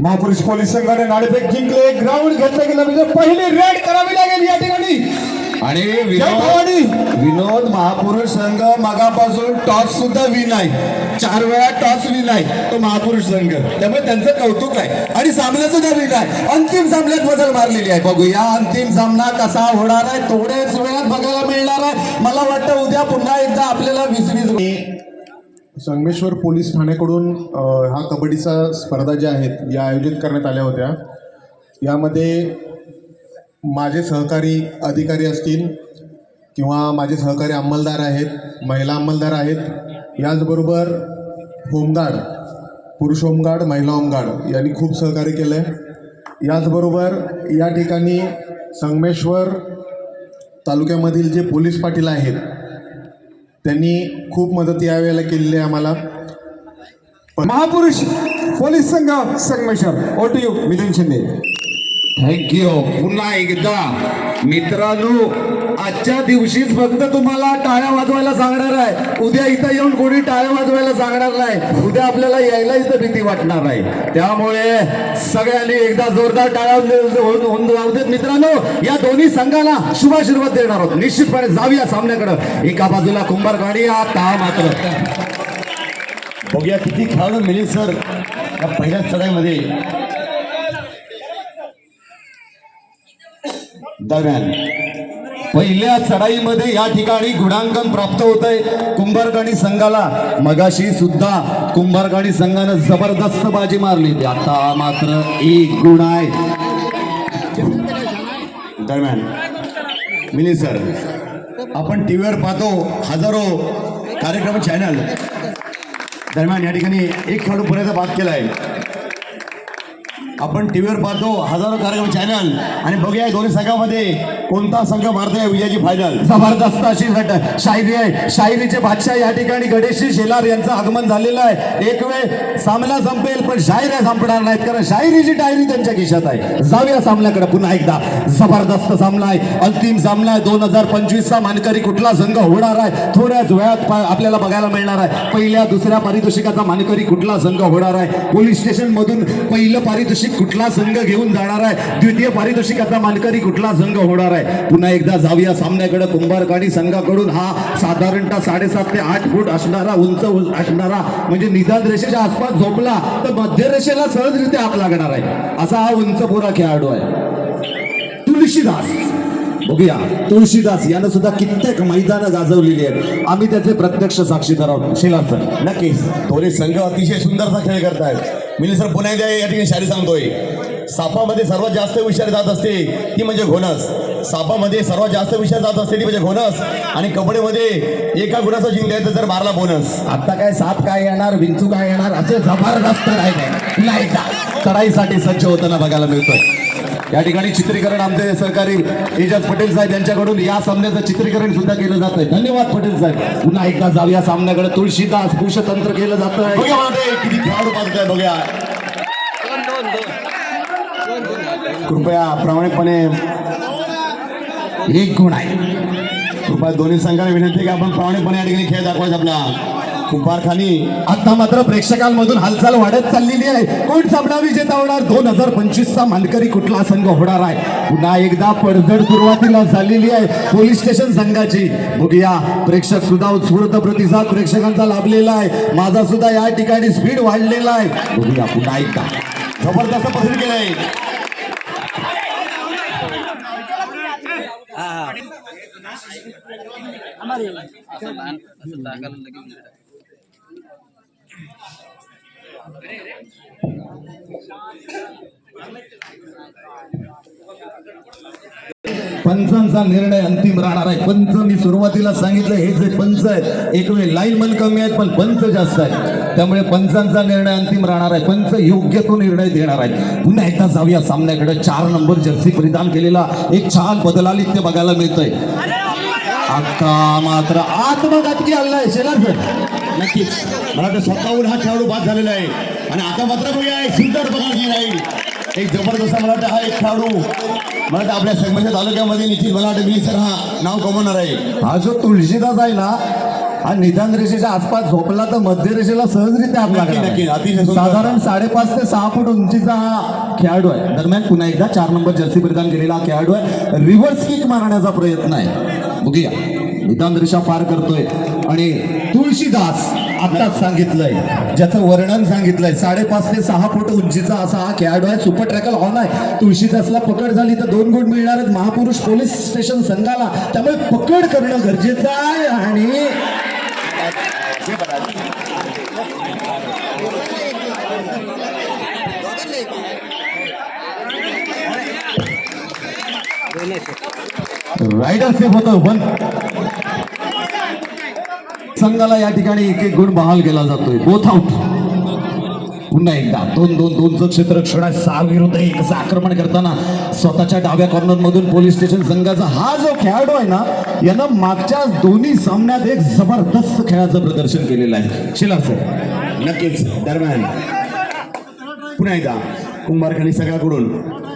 महापुरुष पोलीस संघाने नाणेफेक जिंकले. ग्राउंड घेतलं गेलं. म्हणजे पहिली रेड करावी लागेल या ठिकाणी. आणि विनोद विनोद महापुरुष संघ मागापासून टॉस सुद्धा विन आहे चार वेळा टॉस विन आहे तो महापुरुष संघ. त्यामुळे त्यांचं कौतुक आहे. आणि सामना सुद्धा विन आहे. अंतिम सामन्यात मजल मारलेली आहे. बघूया अंतिम सामना कसा होणार आहे? थोड्याच वेळात बघायला मिळणार आहे. मला वाटतं उद्या पुन्हा एकदा आपल्याला वीस वीस संगमेश्वर पोलीस ठाण्याकडून हा कबड्डीचा स्पर्धा ज्या आहेत या आयोजित करण्यात आल्या होत्या. यामध्ये माझे सहकारी अधिकारी असतील किंवा माझे सहकारी अंमलदार आहेत महिला अंमलदार आहेत याचबरोबर होमगार्ड पुरुष होमगार्ड महिला होमगार्ड यांनी खूप सहकार्य केलं आहे याचबरोबर या ठिकाणी संगमेश्वर तालुक्यामधील जे पोलीस पाटील आहेत त्यांनी खूप मदत यावेळेला केलेली आहे आम्हाला. महापुरुष पोलीस संघ संगमेश्वर. ओटी यू मिलिंद शिंदे. थँक्यू पुन्हा एकदा मित्रांनो आजच्या दिवशीच फक्त तुम्हाला टाळ्या वाजवायला सांगणार आहे. उद्या इथं येऊन कोणी टाळ्या वाजवायला सांगणार नाही. उद्या आपल्याला यायला इथं भीती वाटणार आहे त्यामुळे सगळ्यांनी एकदा जोरदार टाळ्या होऊन- होऊन जाऊ देत मित्रांनो या दोन्ही संघाला शुभाशीर्वाद देणार आहोत. निश्चितपणे जाऊया सामन्याकडं. एका बाजूला कुंभार गाडी आता मात्र. बघूया किती खेळाडू मिळेल सर या पहिल्याच चढाईमध्ये. दरम्यान. पहिल्या चढाईमध्ये या ठिकाणी गुणांकन प्राप्त होत आहे कुंभारगाणी संघाला मगाशी सुद्धा कुंभारगाणी संघानं जबरदस्त बाजी मारली होती. आता मात्र एक गुण आहे. दरम्यान मिनी सर आपण टी व्हीवर पाहतो हजारो कार्यक्रम चॅनल दरम्यान या ठिकाणी एक खेळाडू पुण्याचा बाद केला आहे आपण टी व्हीवर पाहतो हजारो कार्यक्रम चॅनल आणि बघूया दोन्ही संघामध्ये कोणता संघ भारतीय विजयाची फायनल जबरदस्त अशी घट शायरी आहे. शायरीचे बादशाह या ठिकाणी गणेशजी शेलार यांचं आगमन झालेलं आहे. एक वेळ सामना संपेल पण शायऱ्या संपणार नाहीत. कारण शायरीची डायरी त्यांच्या खिशात आहे. जाऊया सामन्याकडे पुन्हा एकदा. जबरदस्त सामना आहे. अंतिम सामना आहे. दोन हजार पंचवीसचा मानकरी कुठला संघ होणार आहे? थोड्याच वेळात आपल्याला बघायला मिळणार आहे. पहिल्या दुसऱ्या पारितोषिकाचा मानकरी कुठला संघ होणार आहे? पोलीस स्टेशन मधून पहिलं पारितोषिक कुठला संघ घेऊन जाणार आहे? द्वितीय पारितोषिकाचा मानकरी कुठला संघ होणार आहे? पुन्हा एकदा जाऊया सामन्याकडे. कुंभारकाडी संघाकडून हा साधारणतः साडेसात ते आठ फूट असणारा उंच असणारा म्हणजे निदान रेषेच्या आसपास झोपला तर मध्य रेषेला सहजरित्या हात लागणार आहे. असा हा उंच पोरा खेळाडू आहे. तुलशीदास बघूया. तुळशीदास यानं सुद्धा कित्येक मैदानं गाजवलेली आहेत. आम्ही त्याचे प्रत्यक्ष साक्षीदार आहोत. शेलार सर नक्कीच. थोडे संघ अतिशय सुंदरसा खेळ करतायत. मिलिंद सर पुन्हा एकदा या ठिकाणी शारी सांगतोय. सापामध्ये सर्वात जास्त विचार जात असते ती म्हणजे घोणस. सापामध्ये सर्वात जास्त विचार जात असते ती म्हणजे घोणस. आणि कबड्डीमध्ये एका गुणाचा जिंकायचं जर मारला बोनस. आता काय साप काय येणार विंचू काय येणार असे जबरदस्त एकदा चढाईसाठी सज्ज होताना बघायला मिळतोय. या ठिकाणी चित्रीकरण आमचे सहकारी एजाज पटेल साहेब यांच्याकडून या सामन्याचं चित्रीकरण सुद्धा केलं जात आहे धन्यवाद पटेल साहेब. पुन्हा एकदा जाऊया सामन्याकडे. तुळशीदास पुरुषतंत्र केलं जात आहे बघूया मला खेळाडू पाहत आहे बघूया. कृपया प्रामाणिकपणे एक गुण आहे. कृपया दोन्ही संघाला विनंती की आपण प्रामाणिकपणे या ठिकाणी खेळ दाखवायचा आपला कुंभारखानी आता मात्र प्रेक्षकांमधून हालचाल वाढत चाललेली आहे. कोण सामना विजेता होणार? दोन हजार पंचवीसचा मानकरी कुठला संघ होणार आहे? पुन्हा एकदा पडझड सुरुवातीला झालेली आहे पोलीस स्टेशन संघाची. बघूया प्रेक्षक सुद्धा उत्स्फूर्त प्रतिसाद प्रेक्षकांचा लाभलेला आहे. माझा सुद्धा या ठिकाणी स्पीड वाढलेला आहे. बघूया पुन्हा एकदा. जबरदस्त पसंत केलंय. पंचांचा निर्णय अंतिम राहणार आहे. पंच मी सुरुवातीला सांगितलं हे जे पंच आहेत एक वेळ लाईन मन कमी आहेत पण पंच जास्त आहेत. त्यामुळे पंचांचा निर्णय अंतिम राहणार आहे. पंच योग्य तो निर्णय देणार आहे पुन्हा एकदा जाऊया सामन्याकडे. चार नंबर जर्सी परिधान केलेला एक छान बदलालित्य बघायला मिळतंय. आता मात्र आत्मघातकी हल्ला आहे शेलार सर नक्कीच. मला तर स्वतःहून हा खेळाडू बाद झालेला आहे. आणि आता मात्र बघूया एक सुंदर बघायची राहील एक जबरदस्त मला वाटतं हा एक खेळाडू. मला वाटतं आपल्या संगमेश्वर तालुक्यामध्ये निश्चित मला वाटतं मी सर हा नाव कमवणार आहे. हा जो तुळशीदास आहे ना आणि निदान रेषेच्या आसपास झोपला तर मध्य रेषेला सहजरित्या हात. अतिशय सुंदर. साधारण साडेपाच ते सहा फूट उंचीचा हा खेळाडू आहे. दरम्यान पुन्हा एकदा चार नंबर जर्सी परिधान केलेला हा खेळाडू आहे. रिव्हर्स किक मारण्याचा प्रयत्न आहे. बघूया. निदान रेषा पार करतोय. आणि तुळशीदास आताच सांगितलंय. ज्याचं वर्णन सांगितलंय. साडेपाच ते सहा फूट उंचीचा असा हा खेळाडू आहे. सुपर ट्रॅकल ऑन आहे. तुळशीदासला पकड झाली तर दोन गुण मिळणार आहेत. महापुरुष पोलीस स्टेशन संघाला. त्यामुळे पकड करणं गरजेचं आहे. आणि रायडर सेफ होतं पण संघाला या ठिकाणी एक एक गुण बहाल केला जातोय. बोथ आउट पुन्हा एकदा दोन दोन दोनचं क्षेत्ररक्षण आहे सहा विरुद्ध एक असं आक्रमण करताना स्वतःच्या डाव्या कॉर्नर मधून पोलीस स्टेशन संघाचा हा जो खेळाडू आहे ना यानं मागच्या दोन्ही सामन्यात एक जबरदस्त खेळाचं प्रदर्शन केलेलं आहे. शिला सर नक्कीच दरम्यान. पुन्हा एकदा कुंभारखानी सगळ्याकडून.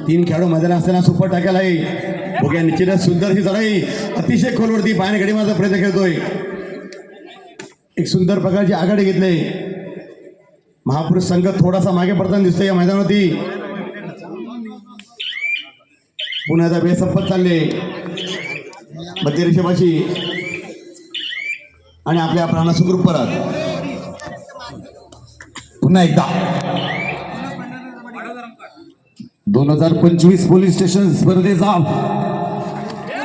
तीन खेळाडू मैदानात असताना सुपर टाकायला आहे ओके निश्चितच सुंदर ही चढाई अतिशय खोलवरती पायाने घडी माझा प्रयत्न करतोय एक सुंदर प्रकारची आघाडी घेतली. महापुरुष संघ थोडासा मागे पडताना दिसतोय या मैदानावरती. पुन्हा एकदा वेळ चालले. मध्य रेषेपाशी आणि आपल्या प्राणा सुखरूप परत. पुन्हा एकदा. दोन हजार पंचवीस पोलीस स्टेशन स्पर्धेचा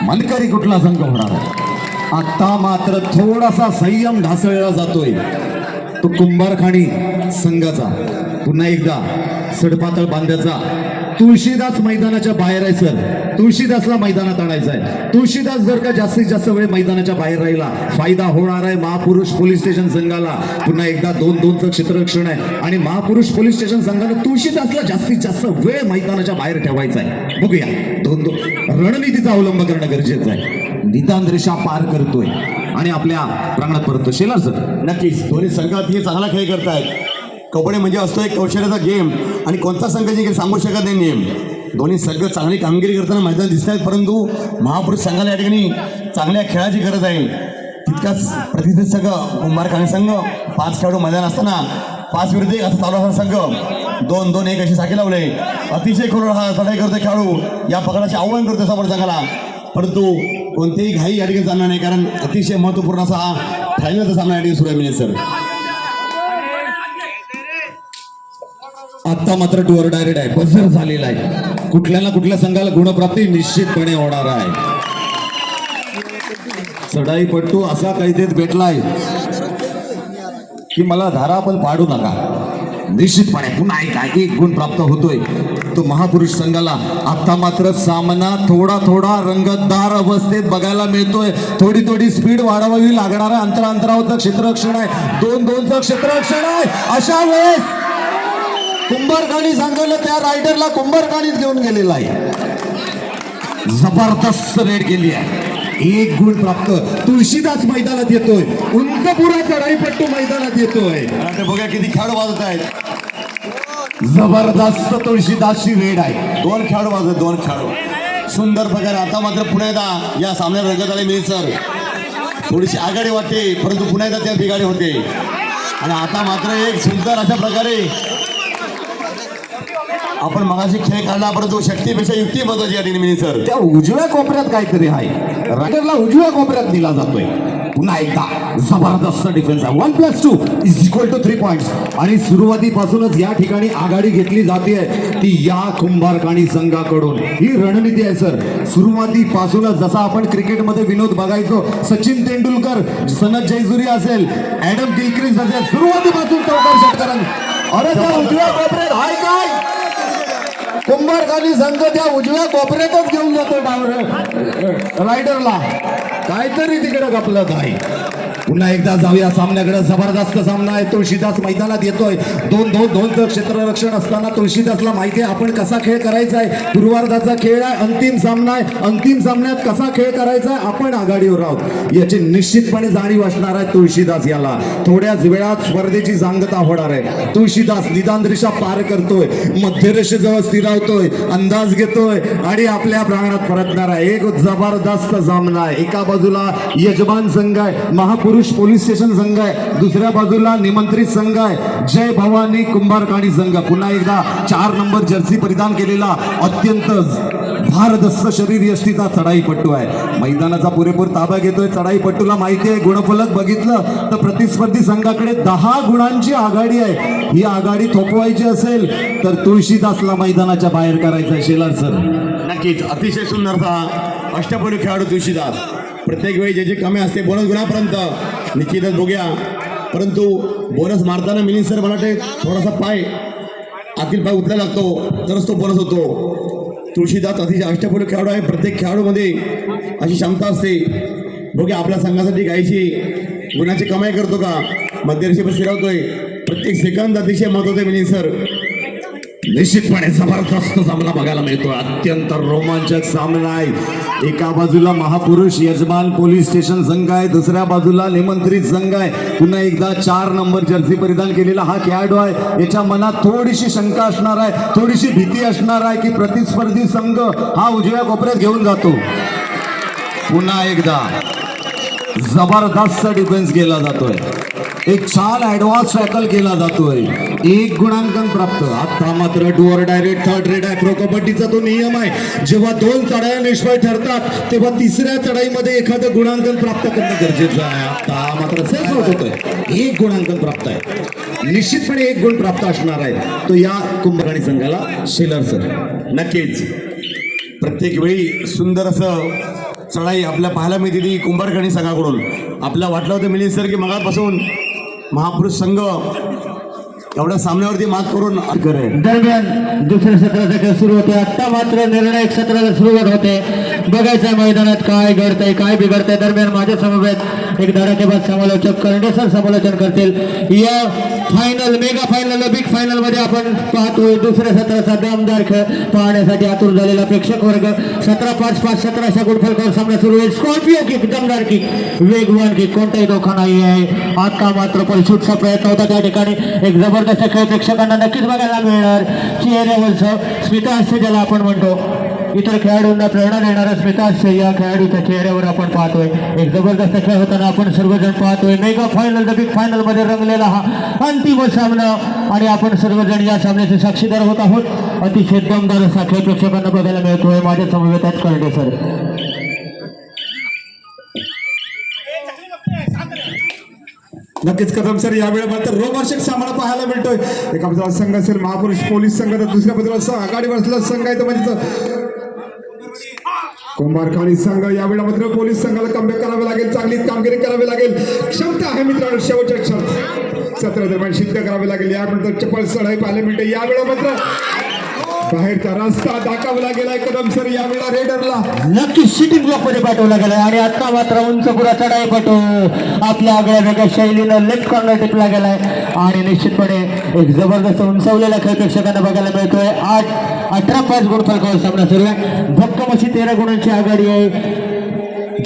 मनकरी कुठला संघ होणार? आता मात्र थोडासा संयम ढासळला जातोय. तो कुंभारखाणी संघाचा. पुन्हा एकदा सडपातळ बांध्याचा तुळशीदास मैदानाच्या बाहेर आहे सर तुळशीदासला मैदानात आणायचं आहे तुळशीदास जर का जास्तीत जास्त वेळ मैदानाच्या बाहेर राहिला फायदा होणार आहे महापुरुष पोलीस स्टेशन संघाला. पुन्हा एकदा दोन दोनचं क्षेत्ररक्षण आहे. आणि महापुरुष पोलीस स्टेशन संघाला तुळशीदासला जास्तीत जास्त वेळ मैदानाच्या बाहेर ठेवायचा आहे बघूया. दोन दोन. रणनीतीचा अवलंब करणं गरजेचं आहे. निदान रेषा पार करतोय. आणि आपल्या प्रांगणात परततो शेला सर नक्कीच. दोन्ही संघात हे चांगला खेळ करतायत. कबड्डी म्हणजे असतो एक कौशल्याचा गेम. आणि कोणता संघ जिंकेल सांगू शकत नाही नियम दोन्ही संघ चांगली कामगिरी करताना मैदान दिसत आहेत परंतु महापुरुष संघाला या ठिकाणी चांगल्या खेळाची गरज आहे. तितकाच प्रतिष्ठित संघ कुंभारखाने संघ पाच खेळाडू मैदान असताना पाच विरुद्ध एक असा चालू संघ. दोन दोन एक अशी साखी लावले. अतिशय खोल हा चढाई करतो खेळाडू. या पकडाचे आव्हान करतो समोर संघाला. परंतु कोणतेही घाई या ठिकाणी चालणार नाही कारण अतिशय महत्त्वपूर्ण असा हा फायनलचा सामना या ठिकाणी सुरू आहे मिळेल सर आता मात्र टूर डायरेक्ट आहे. बजर झालेला आहे. कुठल्या ना कुठल्या संघाला गुणप्राप्ती निश्चितपणे होणार आहे. चढाईपट्टू असा कैदेत भेटलाय की मला धारा पण पाडू नका. निश्चितपणे पुन्हा एक एक गुण प्राप्त होतोय. तो महापुरुष संघाला आता मात्र सामना थोडा थोडा रंगतदार अवस्थेत बघायला मिळतोय. थोडी थोडी स्पीड वाढवावी लागणार आहे. अंतरा अंतरावरचं क्षेत्ररक्षण आहे. दोन दोनचं क्षेत्ररक्षण आहे. अशा वेळेस कुंभारखाणी संघानं त्या रायडरला कुंभारखाणीत घेऊन गेलेला आहे. जबरदस्त रेड केली आहे. एक गुण प्राप्त. तुळशीदास मैदानात येतोय. उंच पुरा चढाईपट्टू मैदानात येतोय. बघूया किती खेळाडू वाजत आहेत. जबरदस्त तुळशीदासची रेड आहे. दोन खेळाडू वाजत दोन खेळाडू. सुंदर प्रकारे आता मात्र पुन्हा एकदा या सामन्यात रंगत आले मिळेल सर. थोडीशी आघाडी वाटते परंतु पुन्हा एकदा त्या बिघाडी होते. आणि आता मात्र एक सुंदर अशा प्रकारे आपण मगाशी खेळ काढला परंतु शक्तीपेक्षा युक्ती महत्वाची या ठिकाणी सर त्या उजव्या कोपऱ्यात काहीतरी आहे. रायडरला उजव्या कोपऱ्यात दिला जातोय. पुन्हा एकदा जबरदस्त डिफेन्स आहे. One plus two is equal to three points आणि सुरुवातीपासूनच या ठिकाणी आघाडी घेतली जाते ती या कुंभारकाणी संघाकडून. ही रणनीती आहे सर सुरुवातीपासूनच जसा आपण क्रिकेटमध्ये विनोद बघायचो सचिन तेंडुलकर सनत जयसुरी असेल ऍडम गिलक्रिस्ट असेल सुरुवातीपासून चौकार षटकरांनी. अरे त्या उजव्या कोपऱ्यात हाय काय? कुंभार खाली संघ त्या उजव्या कोपऱ्यातच घेऊन जातो डावर. रायडरला. काहीतरी तिकडे गपलत आहे. पुन्हा एकदा जाऊया सामन्याकडे. जबरदस्त सामना आहे. तुळशीदास मैदानात येतोय. दोन दोन दोनचं क्षेत्ररक्षण असताना तुळशीदासला माहिती आहे आपण कसा खेळ करायचा आहे? पूर्वार्धाचा खेळ आहे अंतिम सामना आहे. अंतिम सामन्यात कसा खेळ करायचा आहे? आपण आघाडीवर आहोत. याची निश्चितपणे जाणीव असणार आहे तुळशीदास याला. थोड्याच वेळात स्पर्धेची सांगता होणार आहे. तुळशीदास निदान रेषा पार करतोय. मध्यरेषेजवळ स्थिरावतोय. अंदाज घेतोय. आणि आपल्या प्रांगणात परतणार आहे. एक जबरदस्त सामना आहे. एका बाजूला यजमान संघ आहे. महापुरुष पुरुष पोलीस स्टेशन संघ आहे. दुसऱ्या बाजूला निमंत्रित संघ आहे. जय भवानी कुंभारकाणी संघ. पुन्हा एकदा चार नंबर जर्सी परिधान केलेला अत्यंत भारदस्त शरीर यष्टीचा चढाईपट्टू आहे. मैदानाचा पुरेपूर ताबा घेतोय. चढाईपट्टूला माहिती आहे गुणफलक बघितलं तर प्रतिस्पर्धी संघाकडे दहा गुणांची आघाडी आहे. ही आघाडी थोपवायची असेल तर तुळशीदासला मैदानाच्या बाहेर करायचं आहे शेलार सर. नक्कीच. अतिशय सुंदर अष्टपैलू खेळाडू तुळशीदास. प्रत्येक वेळी जे जे कमी असते बोनस गुणापर्यंत. निश्चितच बघूया. परंतु बोनस मारताना मिलिंद सर मला वाटते थोडासा पाय आतील पाय उतरायला लागतो. तरच तो बोनस होतो. तुळशीदास अतिशय अष्टपूर्ण खेळाडू आहे. प्रत्येक खेळाडूमध्ये अशी क्षमता असते. बघूया आपल्या संघासाठी काहीशी गुणाची कमाई करतो का? मध्यवर्षी पण फिरवतोय. प्रत्येक सेकंद अतिशय महत्वाचं आहे मिलिंद सर. निश्चितपणे जबरदस्त सामना बघायला मिळतो अत्यंत रोमांचक सामना आहे. एका बाजूला महापुरुष यजमान पोलीस स्टेशन संघ आहे दुसऱ्या बाजूला निमंत्रित संघ आहे. पुन्हा एकदा चार नंबर जर्सी परिधान केलेला हा खेळाडू आहे. याच्या मनात थोडीशी शंका असणार आहे थोडीशी भीती असणार आहे की प्रतिस्पर्धी संघ हा उजव्या कोपऱ्यात घेऊन जातो. पुन्हा एकदा जबरदस्त डिफेन्स केला जातोय. एक छान ऍडव्हान्स टॅकल केला जातोय. एक गुणांकन प्राप्त. आता मात्र डुअर डायरेक्ट थर्ड रेड आहे प्रो कबड्डीचा तो नियम आहे. जेव्हा दोन चढाया निष्फळ ठरतात तेव्हा तिसऱ्या चढाईमध्ये एखादं गुणांकन प्राप्त करणं गरजेचं आहे. आता मात्र सेफ होत होतोय. एक गुणांकन प्राप्त आहे. निश्चितपणे एक गुण प्राप्त असणार आहे. तो या कुंभराणी संघाला शेलर सर नक्कीच. प्रत्येक वेळी सुंदर असं चढाई आपल्या पाहायला मिळते ती कुंभारकर्णी संघाकडून. आपल्या वाटलं होतं मिलिंद सर की मगापासून महापुरुष संघ एवढ्या सामन्यावरती मात करून दरम्यान दुसऱ्या सत्राचा खेळ सुरू होते आता मात्र निर्णायक सत्राला सुरुवात होते. बघायचं मैदानात काय घडतंय काय बिघडतंय दरम्यान माझ्या समवेत एक धडाकेबाद समालोचक करंडेसर समालोचन करतील. या फायनल मेगा फायनल बिग फायनलमध्ये आपण पाहतोय दुसऱ्या सत्राचा दमदार खेळ पाहण्यासाठी आतुर झालेला प्रेक्षक वर्ग. सतरा पाच पाच सतराशा गुडफलकावर सामना सुरू आहे. स्कॉर्पिओ किक दमदार किक वेगवान किक कोणताही धोका नाही आहे. आता मात्र पलशूटचा प्रयत्न होता त्या ठिकाणी. एक जबरदस्त खेळ प्रेक्षकांना नक्कीच बघायला मिळणार. चेहऱ्यावरचं स्मिताहास्य ज्याला आपण म्हणतो इतर खेळाडूंना प्रेरणा देणारा स्मिताश या खेळाडूच्या चेहऱ्यावर आपण पाहतोय. एक जबरदस्त खेळ होताना आपण सर्वजण पाहतोय. मेगा फायनल द बिग फायनलमध्ये रंगलेला हा अंतिम सामना. आणि आपण सर्वजण या सामन्याचे साक्षीदार होत आहोत. अतिशय दमदार असा खेळ प्रेक्षकांना बघायला मिळतोय. माझ्या समवेतात करडे सर. नक्कीच कदम सर यावेळी मात्र रोमांचक सामना पाहायला मिळतोय. एका बाजूला संघ असेल महापुरुष पोलीस संघ तर दुसऱ्या बाजूला स- आघाडीवर असलेला संघ आहे. तर म्हणजे कुंभारखाणी संघ यावेळी मात्र पोलीस संघाला कमबॅक करावे लागेल. चांगली कामगिरी करावी लागेल. क्षमता आहे मित्रांनो शेवटच्या क्षण. सत्र दरम्यान सिद्ध करावे लागेल. यानंतर चपळ चढाई पाहायला मिळते. यावेळी मात्र बाहेरचा रस्ता दाखवला लागेला. कदम सर यावेळेला रेडरला. नक्की सिटिंग ब्लॉकमध्ये पाठवला गेला आणि आता मात्र उंच पुरा चढाई पाठव आपल्या आगळ्या वेगळ्या शैलीनं लेफ्ट कॉर्नर टिपला गेलाय. आणि निश्चितपणे एक जबरदस्त उंचावलेला खेळ प्रेक्षकांना बघायला मिळतोय. आठ अठरा पाच गुण फरकावर सामना सुरू आहे. भक्कम अशी तेरा गुणांची आघाडी आहे.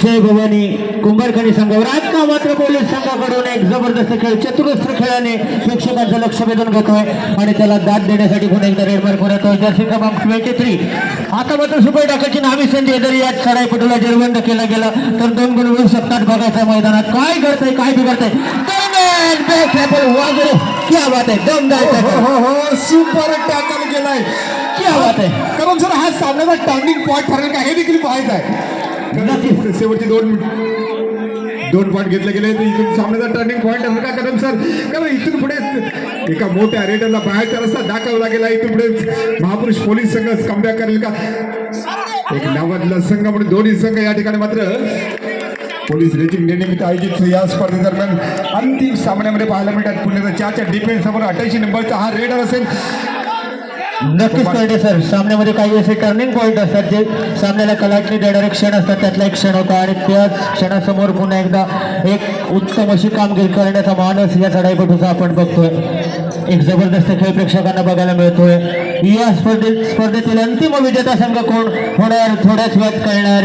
जय भवानी. कुंभारखानी संघावर आता मात्र पोलीस संघाकडून एक जबरदस्त खेळ चतुरस्त्र खेळाने प्रेक्षकांचं लक्ष वेधून घेतोय आणि त्याला दाद देण्यासाठी पुन्हा एकदा रेड मार्क होतोय जर्सी क्रमांक ट्वेंटी थ्री आता मात्र सुपर टाकाची नावी संधी आहे. जरी या चढाईपटूला जेरबंद केला गेला तर दोन गुण मिळू शकतात बघायचं मैदानात. काय घडतंय काय बिघडतंय? क्या बात आहे दमदार हो tackle. हो हो सुपर टॅकल गेलाय आहे. कदम सर हा सामन्याचा टर्निंग पॉईंट ठरेल का हे देखील पाहायचं आहे. शेवटचे दोन दोन पॉईंट घेतले गेले तर इथून सामन्याचा टर्निंग पॉईंट असेल का कदम सर? कारण इथून पुढे एका मोठ्या रेडरला बाहेरचा रस्ता दाखवला गेला इथून पुढे महापुरुष पोलीस संघ कमबॅक करेल का? एक नावाजला संघ म्हणून दोन्ही संघ या ठिकाणी मात्र पोलीस रेजिंग निमित्त आयोजित या स्पर्धेदरम्यान अंतिम सामन्यामध्ये पाहायला मिळतात पुण्याचा चारच्या डिफेन्स समोर अठ्याऐंशी नंबरचा हा रेडर असेल. नक्कीच कळते सर सामन्यामध्ये काही असे टर्निंग पॉईंट असतात जे सामन्याला कलाटणी देणारे क्षण असतात. त्यातला एक क्षण होता आणि त्याच क्षणासमोर पुन्हा एकदा एक उत्तम अशी कामगिरी करण्याचा मानस या चढाईपटूचा आपण बघतोय. एक जबरदस्त खेळ प्रेक्षकांना बघायला मिळतोय. या स्पर्धेत स्पर्धेतील अंतिम विजेता संघ कोण? होणार थोड्याच वेळात कळणार.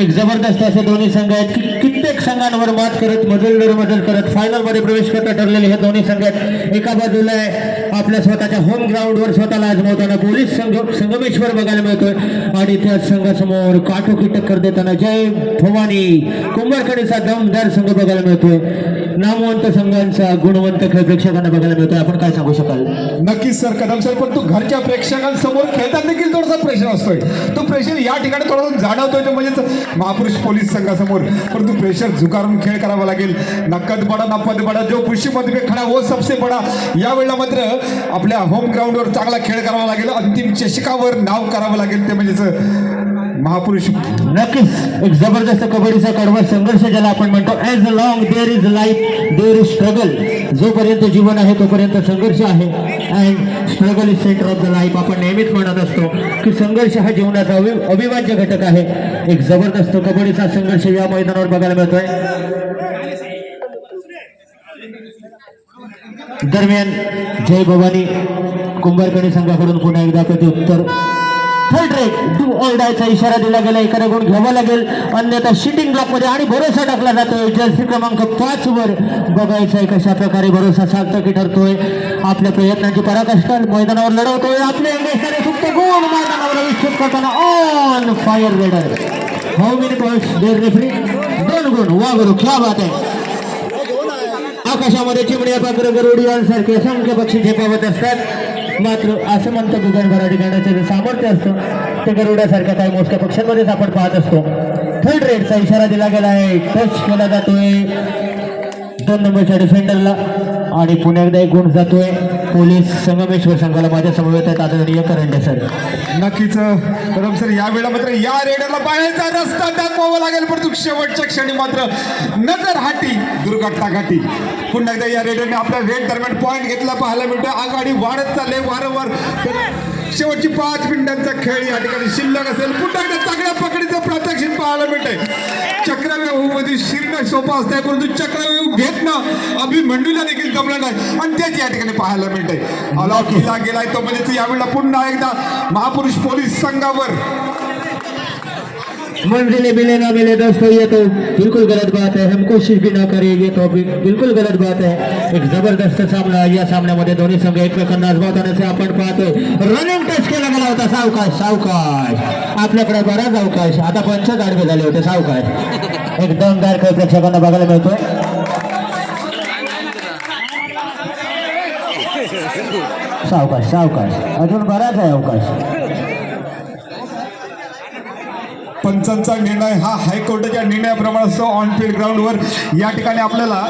एक जबरदस्त असे दोन्ही संघ आहेत की कित्येक संघांवर मात करत मजल दर मजल करत फायनलमध्ये प्रवेश करता ठरलेले हे दोन्ही संघ आहेत. एका बाजूला आहे आपल्या स्वतःच्या होम ग्राउंडवर स्वतःला आजमावताना पोलीस संघ संगमेश्वर बघायला मिळतोय. आणि त्या संघासमोर काटोकी टक्कर देताना जय भवानी. कुंभारकडेचा दमदार संघ बघायला मिळतोय. नामवंत संघांचा गुणवंत खेळ प्रेक्षकांना बघायला मिळतोय. आपण काय सांगू शकाल? नक्कीच सर. कदम सर पण तू घरच्या प्रेक्षकांसमोर खेळतात देखील थोडासा प्रेशर असतोय. तो प्रेशर या ठिकाणी थोडासा जाणवतोय तो म्हणजेच महापुरुष पोलीस संघासमोर. परंतु प्रेशर झुकारून खेळ करावा लागेल. नक्कद बडा नपद बडा जो पुष्यपदमध्ये खडा वो सबसे बडा. या वेळेला मात्र आपल्या होम ग्राउंडवर चांगला खेळ करावा लागेल. अंतिम चषकावर नाव करावं लागेल ते म्हणजेच महापुरुष नक्कीच. एक जबरदस्त कबड्डीचा कडवा संघर्ष ज्याला आपण म्हणतो as a long there is life there is struggle जोपर्यंत जीवन आहे तोपर्यंत संघर्ष आहे. And struggle is centre of the life आपण नेहमीच म्हणत असतो की संघर्ष हा जीवनाचा अवि अविभाज्य घटक आहे. एक जबरदस्त कबड्डीचा संघर्ष या मैदानावर बघायला मिळतोय. दरम्यान जय भवानी कुंभारकणी संघाकडून पुन्हा एकदा प्रत्युत्तर. थर्ड रेट डू ओरडायचा इशारा दिला गेला एखादा गुण घ्यावा लागेल. अन्यथा शिटिंग ब्लॉकमध्ये आणि भरोसा टाकला जातोय जर्सी क्रमांक पाच वर बघायचा आहे कशा प्रकारे भरोसा सार्थकी ठरतोय. आपल्या प्रयत्नांची पराकाष्ठा मैदानावर लढवतोय. आपले इंग्लिश सुप्त गुण मैदानावर विक्षेप करताना on fire raider how many points there referee दोन गुण. वा गुरु क्या बात आहे. आकाशामध्ये चिमण्या पाकर गरुडियांसारखे असंख्य पक्षी झेपावत असतात. मात्र असं म्हणतं गुगन भराडी गाण्याचं जे सामर्थ्य असतं ते गरुड्यासारख्या काही मोजक्या पक्षांमध्येच आपण पाहत असतो. थर्ड रेडचा इशारा दिला गेला आहे. टच केला जातोय. दोन नंबरच्या डिफेंडरला आणि पुन्हा एकदा एक गुण जातोय. पोलीस संगमेश्वर संघाला माझ्या समवेत आहेत आदरणीय करंडे सर. नक्कीच रम सर या वेळा मात्र या रेडरला बाहेरचा रस्ता दाखवावा लागेल परंतु शेवटच्या क्षणी मात्र नजर हाटी दुर्घटना घाटी पुन्हा एकदा या रेडरने आपल्या रेड दरम्यान पॉईंट घेतला पाहायला मिळतो आघाडी वाढत चालले वारंवार. शेवटची पाच मिनिटांचा खेळ या ठिकाणी शिल्लक असेल. पुन्हा एकदा चांगल्या पकडीचं प्रात्यक्षिक पाहायला मिळतंय. चक्रव्यूहमध्ये शिरणं सोपं असतंय परंतु चक्रव्यूह घेतणं अभिमंडूला देखील जमलं नाही. आणि तेच या ठिकाणी पाहायला मिळतंय. अलॉट केला गेलाय तो म्हणजे यावेळेला पुन्हा एकदा महापुरुष पोलीस संघावर. मंजिले मिले ना मिले दोस्तों ये तो बिल्कुल गलत बात है। हम कोशिश भी ना करें ये तो बिल्कुल गलत बात है। एक जबरदस्त सामना या सामन्यामध्ये दोन्ही संघ एकमेकांना आजमावतानाचे आपण पाहतोय रनिंग टच केला गेला होता सावकाश सावकाश। आपल्याकडे बराच अवकाश आता पंच गाडवे झाले होते सावकाश। एक दमदार खेळ प्रेक्षकांना बघायला मिळतो सावकाश सावकाश। अजून बराच आहे अवकाश। पंचांचा निर्णय हा हायकोर्टाच्या निर्णयाप्रमाणे असतो. ऑन फील्ड ग्राउंडवर या ठिकाणी आपल्याला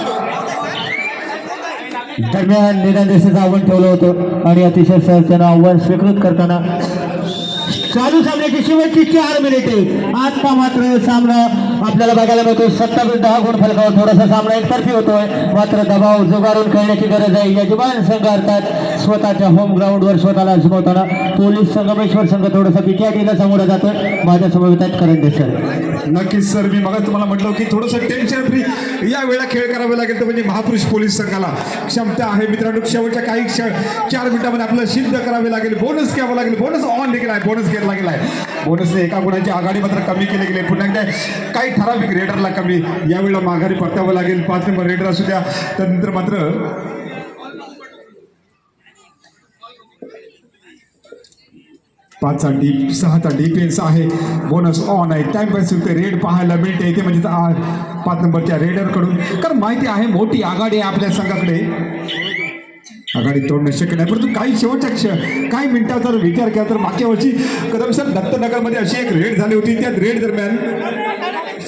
दरम्यान निरादेशाचं आव्हान ठेवलं होतं आणि अतिशय सहज आव्हान स्वीकृत करताना चालू सामन्याची शेवटची चार मिनिटे आता मात्र सामना आपल्याला बघायला मिळतो सत्तावीस दहा गुण फलकावर थोडासा सामना एकतर्फी होतोय. मात्र दबाव जुगारून खेळण्याची गरज आहे. यजमान संघ अर्थात स्वतःच्या होम ग्राउंडवर स्वतःला अजमवताना पोलीस संगमेश्वर संघ थोडासा बिचाटीला समोर जातोय. माझ्यासमोर आहेत करंडे सर नक्कीच सर मी मग तुम्हाला म्हटलं की थोडंसं टेन्शन फ्री या वेळेला खेळ करावे लागेल तर म्हणजे महापुरुष पोलीस संघाला क्षमता आहे. मित्रांनो शेवटच्या काही क्षण चार मिनिटामध्ये आपल्याला सिद्ध करावे लागेल. बोनस घ्यावं लागेल. बोनस ऑन देखील आहे बोनस घ्यायला लागेल आहे बोनसने एका गुणाची आघाडी मात्र कमी केली गेले. पुन्हा एकदा काही ठराविक रेडरला कमी यावेळेला माघारी परतावं लागेल. पाच नंबर रेडर असू द्या. त्यानंतर मात्र पाचचा डी सहाचा डिफेन्स आहे. बोनस ऑन आहे. टाइम ते रेड पाहायला मिळते. ते म्हणजे पाच नंबरच्या रेडरकडून कारण माहिती आहे मोठी आघाडी आहे आपल्या संघाकडे. आघाडी तोडणं शक्य नाही. परंतु काही शेवटच्या क्ष काही मिनिटाचा जर विचार केला तर मागच्या वर्षी कदम सर दत्तनगरमध्ये अशी एक रेड झाली होती. त्या रेड दरम्यान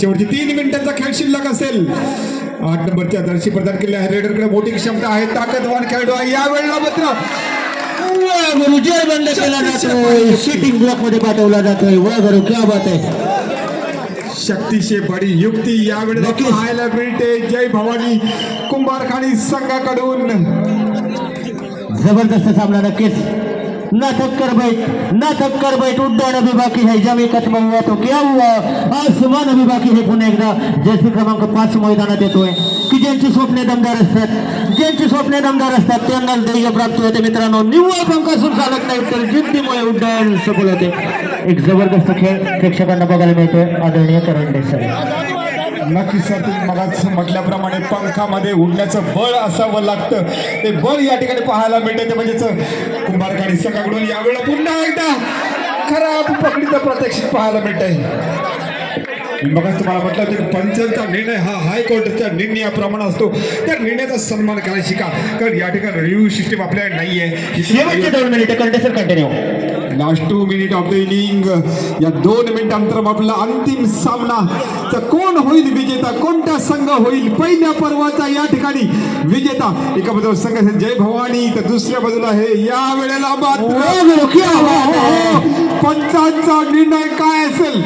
शेवटची तीन मिनिटांचा खेळ शिल्लक असेल. आठ नंबरच्या दर्शी प्रदान केलेल्या रेडरकडे मोठी क्षमता आहे. ताकदवान खेळाडू आहे. या वेळेला मात्र बंद केला जातोय. सिटिंग ब्लॉकमध्ये पाठवला जातोय. वा गुरु क्या बात आहे. शक्तीशे बडी युक्ती यावेळेला. पाहायला मिळते. जय भवानी. कुंभारखानी संघाकडून. जबरदस्त सामना नक्कीच. ना थक्कर बैठ ना थक्कर बैठ उड्डाण अभी बाकी है जमी खत्म हुआ तो क्या हुआ? आसमान अभी बाकी है पुन्हा एकदा. जर्सी क्रमांक पाच मैदानात येतोय. की ज्यांची स्वप्ने दमदार असतात ज्यांची स्वप्ने दमदार असतात त्यांना ध्येय प्राप्त होते मित्रांनो. निव्वळ पंख असून चालत नाही तर जिद्दीमुळे उड्डाण सफल होते. एक जबरदस्त खेळ प्रेक्षकांना बघायला मिळतोय. आदरणीय करण देसाई. नक्कीच सर तुम्ही मगाच म्हटल्याप्रमाणे पंखामध्ये उडण्याचं बळ असावं लागतं. ते बळ या ठिकाणी पाहायला मिळतं ते म्हणजेच कुंभारखाणी संघाकडून यावेळेला पुन्हा एकदा खराब पकडीचं प्रत्यक्षित पाहायला मिळतंय. मगाच तुम्हाला म्हटलं होतं की पंचांचा निर्णय हा हायकोर्टच्या निर्णयाप्रमाणे असतो. त्या निर्णयाचा सन्मान करायला शिका कारण या ठिकाणी रिव्ह्यू सिस्टीम आपल्याकडे नाही आहे दोन मिनिटं Karande continue last two minute of the inning या दोन मिनिटांतर आपला अंतिम सामना. तर कोण होईल विजेता? कोणता संघ होईल? पहिल्या पर्वाचा या ठिकाणी विजेता. एका बाजूला संघ जय भवानी तर दुसऱ्या बाजूला हे या वेळेला मात्र. पंचांचा निर्णय काय असेल?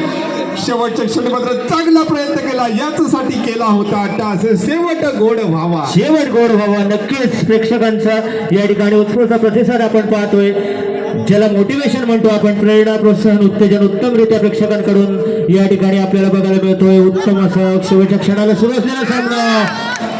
शेवटच्या क्षणी मात्र चांगला प्रयत्न केला. याच्यासाठी केला होता टास शेवट गोड व्हावा. शेवट गोड व्हावा. नक्कीच प्रेक्षकांचा या ठिकाणी उत्स्फूर्त प्रतिसाद आपण पाहतोय. ज्याला मोटिवेशन म्हणतो आपण प्रेरणा प्रोत्साहन उत्तेजन उत्तमरित्या प्रेक्षकांकडून या ठिकाणी आपल्याला बघायला मिळतोय. उत्तम असं शेवटच्या क्षणाला सुरू असलेला सामना.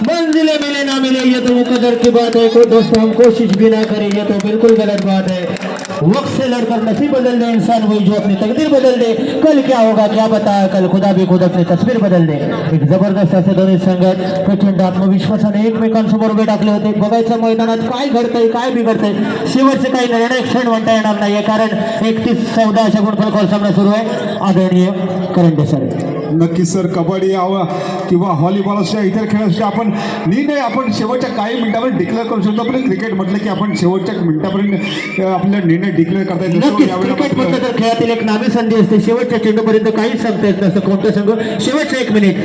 मंजिले मिले ना मिले ये तो मुकदर की बात है कोई दोस्तों हम कोशिश भी ना करें ये तो बिल्कुल गलत बात है वक्त से लड़कर नसीब बदल दे इंसान वही जो अपनी तकदीर बदल दे। कल क्या होगा क्या बता कल खुदा भी खुद अपनी तस्वीर बदल दे। एक जबरदस्त असे दोन्ही संघात प्रचंड आत्मविश्वासाने एकमेकांसमोर उभे टाकले होते। बघायचं मैदानात काय घडतंय काय बिघडतंय? शेवटचे काही निर्णय क्षण म्हणता येणार नाहीये कारण एकतीस चौदा अशा गुणफलकावर सामना सुरू आहे. आदरणीय करंडे सर नक्कीच सर कबड्डी यावं किंवा व्हॉलीबॉल असल्या इतर खेळासाठी आपण निर्णय आपण शेवटच्या काही मिनिटापर्यंत डिक्लेअर करू शकतो आपलं क्रिकेट म्हटलं की आपण शेवटच्या मिनिटापर्यंत अं, आपला निर्णय डिक्लेअर करता येतो. क्रिकेट म्हटलं तर खेळातील एक नामी संधी असते. शेवटच्या चेंडूपर्यंत काहीच सांगता येत नसतं कोणता संघ? शेवटचं एक मिनिट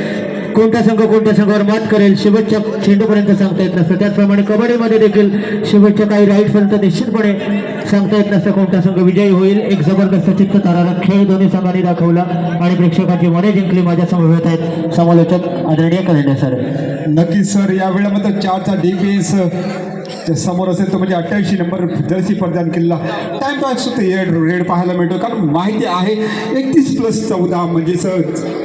कोणता संघ कोणत्या संघावर मात करेल शेवटच्या चेंडूपर्यंत सांगता येत नसतं. त्याचप्रमाणे कबड्डीमध्ये देखील शेवटच्या काही राईटपर्यंत निश्चितपणे सांगता येत नसतं कोणता संघ विजयी होईल. एक जबरदस्त चित्त ताराला खेळ दोन्ही संघांनी दाखवला आणि प्रेक्षकांची मने जिंकली. माझ्यासमोर येत आहेत समालोचक आदरणीय करंडे सर. नक्कीच सर या वेळेमध्ये चारचा डीपीएस समोर असेल तो म्हणजे अठ्ठ्याऐंशी नंबर जर्सी प्रदान केलेला. टाइमपास पास रेड रेड पाहायला मिळतो. कारण माहिती आहे एकतीस प्लस चौदा म्हणजे सर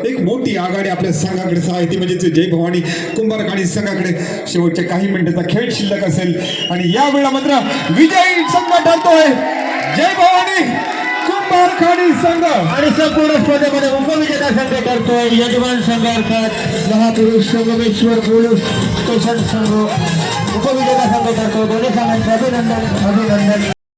एक मोठी आघाडी आपल्या संघाकडे आहे ती म्हणजे जय भवानी कुंभारकाणी संघाकडे. शेवटच्या काही मिनिटाचा खेळ शिल्लक असेल. आणि या वेळा मात्र विजयी संघ ठरतोय. जय भवानी! कुंभारखाणी संघ. आणि संपूर्ण स्पर्धेमध्ये उपविजेता संघ ठरतोय यजमान संघ अर्थात महापुरुष संगमेश्वर पोलीस स्टेशन संघ. उपविजेता संघ ठरतोय दोन्ही संघांचे अभिनंदन अभिनंदन.